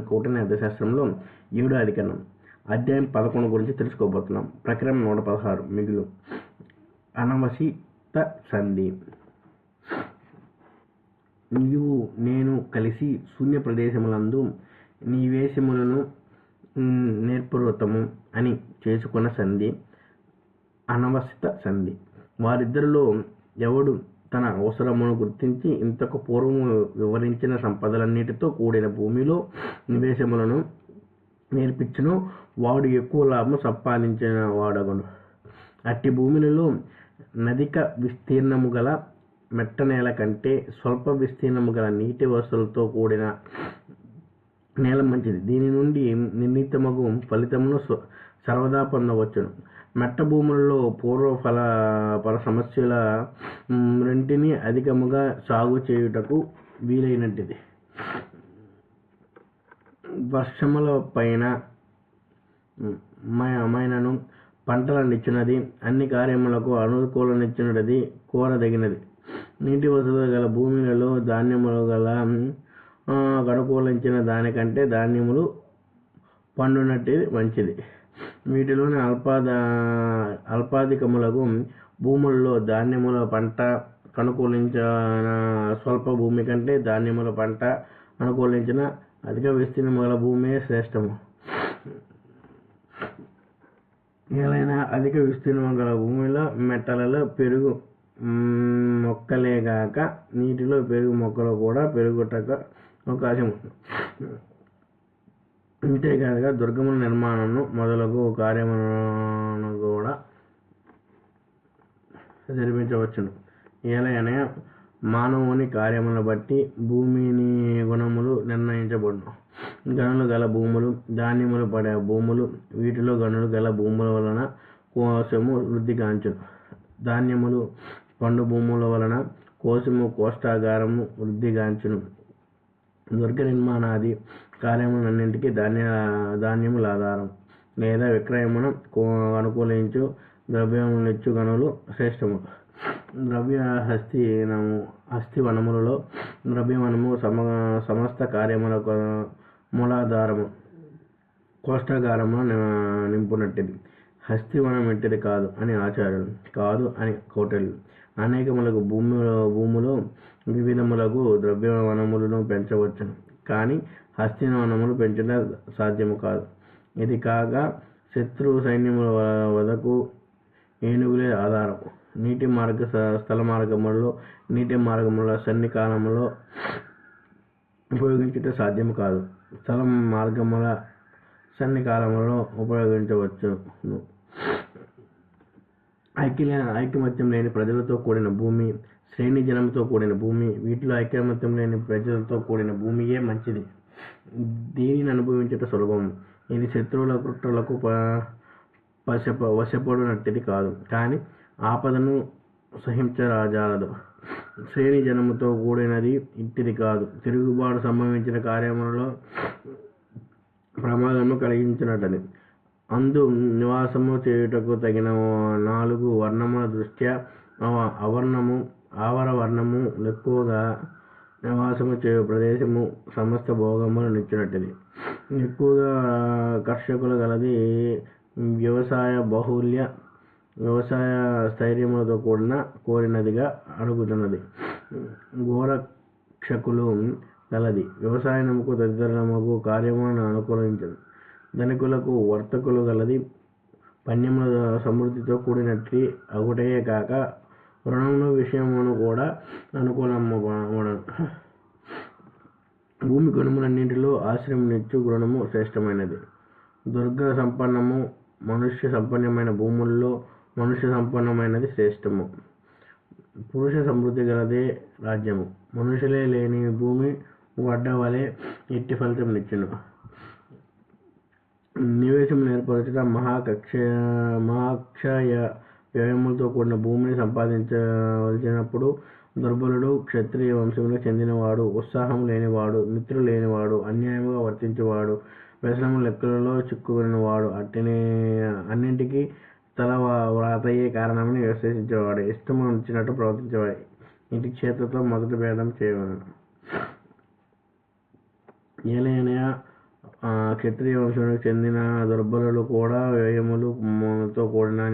కూటమి అర్థశాస్త్రంలో ఏడో అధికరణం అధ్యాయం పదకొండు గురించి తెలుసుకోబోతున్నాం. ప్రక్రమ నూట పదహారు మిగులు. అనవసిత సంధి. నీవు నేను కలిసి శూన్య ప్రదేశములందు నీవేశములను వేషములను నేర్పృతము అని చేసుకున్న సంధి అనవసిత సంధి. వారిద్దరిలో ఎవడు తన అవసరమును గుర్తించి ఇంతకు పూర్వము వివరించిన సంపదలన్నిటితో కూడిన భూమిలో నివేశములను నేర్పించును. వాడు ఎక్కువ లాభం సంపాదించిన వాడగను. అట్టి భూములలో నదిక విస్తీర్ణము గల మెట్ట నేల కంటే స్వల్ప విస్తీర్ణము గల నీటి వసతులతో కూడిన నేల మంచిది. దీని నుండి నిర్ణీతమగు ఫలితమును సర్వదా పొందవచ్చును. మెట్ట భూములలో పూర్వ ఫల ఫల సమస్యల రెంటిని అధికముగా సాగు చేయుటకు వీలైనట్టిది. వర్షముల పైన మైనను పంటలనిచ్చినది. అన్ని కార్యములకు అనుకూలనిచ్చినది కోరదగినది. నీటి వసతులు గల భూములలో ధాన్యములు గల అనుకూలించిన దానికంటే ధాన్యములు పండునట్టిది మంచిది. వీటిలోని అల్పాదా అల్పాధికములకు భూముల్లో ధాన్యముల పంట అనుకూలించిన స్వల్ప భూమి కంటే ధాన్యముల పంట అనుకూలించిన అధిక విస్తీర్ణము గల భూమే శ్రేష్టము. ఏలైనా అధిక విస్తీర్ణం గల భూమిలో మెట్టలలో పెరుగు మొక్కలే మొక్కలేగాక నీటిలో పెరుగు మొక్కలు కూడా పెరుగుటక అవకాశం ఉంది అంతేకాదుగా దుర్గముల నిర్మాణంను మొదలగు కార్యములను కూడా జరిపించవచ్చును. ఏలైనా మానవుని కార్యములను బట్టి భూమిని గుణములు నిర్ణయించబడును. గనులు గల భూములు ధాన్యములు పడే భూములు వీటిలో గనులు గల భూముల వలన కోసము వృద్ధి కాంచును ధాన్యములు పండు భూముల వలన కోసము కోష్టాగారము వృద్ధి కాంచును దుర్గ నిర్మాణాది కార్యములన్నింటికీ ధాన్య ధాన్యముల ఆధారం లేదా విక్రయమును అనుకూలించు ద్రవ్యములిచ్చు గనులు శ్రేష్టము. ద్రవ్య హస్తినము హస్తివనములలో ద్రవ్యవనము సమ సమస్త కార్యములకు మూలాధారము కోష్టాగారము నింపునట్టిది. హస్తివనం ఎట్టిది కాదు అని ఆచార్యులు కాదు అని కోటలు. అనేకములకు భూమిలో భూములో వివిధములకు ద్రవ్యవనములను పెంచవచ్చును. కానీ హస్తివనములు పెంచుట సాధ్యము కాదు. ఇది కాగా శత్రు సైన్యముల వ- వదకు ఏనుగులే ఆధారం. నీటి మార్గ స్థల మార్గములలో నీటి మార్గముల సన్నికాలంలో ఉపయోగించుట సాధ్యం కాదు. స్థల మార్గముల సన్నికాలంలో ఉపయోగించవచ్చు ఉపయోగించవచ్చును. ఐక్య ఐకమత్యం లేని ప్రజలతో కూడిన భూమి శ్రేణి జనంతో కూడిన భూమి వీటిలో ఐకమత్యం లేని ప్రజలతో కూడిన భూమియే మంచిది. దీనిని అనుభవించట సులభం ఇది శత్రువుల కుట్రలకు ప- వశప వశపడినట్టిది కాదు. కానీ ఆపదను సహించరాజాలదు. శ్రేణి జనముతో కూడినది ఇట్టిది కాదు. తిరుగుబాటు సంభవించిన కార్యములలో ప్రమాదము కలిగించినట్టది అందు నివాసము చేయుటకు తగిన నాలుగు వర్ణముల దృష్ట్యా అవర్ణము ఆవర వర్ణము ఎక్కువగా నివాసము చేయు ప్రదేశము సమస్త భోగములు నిచ్చినట్టిది ఎక్కువగా కర్షకులు గలది వ్యవసాయ బాహుల్య వ్యవసాయ స్థైర్యములతో కూడిన కోరినదిగా అడుగుతున్నది. గోరక్షకులు గలది వ్యవసాయముకు తదితరముకు కార్యములను అనుకూలించదు. ధనికులకు వర్తకులు గలది పణ్యముల సమృద్ధితో కూడినట్టు అగుటయే కాక రుణముల విషయమును కూడా అనుకూలము భూమి గుణములన్నింటిలో ఆశ్రయమునిచ్చు గుణము శ్రేష్టమైనది. దుర్గ సంపన్నము మనుష్య సంపన్నమైన భూముల్లో మనుష్య సంపన్నమైనది శ్రేష్టము. పురుష సమృద్ధి గలదే రాజ్యము. మనుషులే లేని భూమి వడ్డ వలె ఎట్టి ఫలితం నిచ్చును. నివేశం ఏర్పరచుట మహాకక్ష మహాక్షయ వ్యయములతో కూడిన భూమిని సంపాదించవలసినప్పుడు దుర్బలుడు క్షత్రియ వంశములకు చెందినవాడు ఉత్సాహం లేనివాడు మిత్రులు లేనివాడు అన్యాయముగా వర్తించేవాడు వ్యసనము లెక్కలలో చిక్కుకున్నవాడు అట్టిని అన్నింటికీ తల వ్రాతయ్యే వ్రాతయే కారణమని విశ్లేషించేవాడు ఇష్టము వచ్చినట్టు ప్రవర్తించేవాడు. ఇంటి చేతితో మొదటి భేదం చేయవలను. ఏలైనా క్షత్రియ వంశానికి చెందిన దుర్బలులు కూడా వ్యయములు తో కూడిన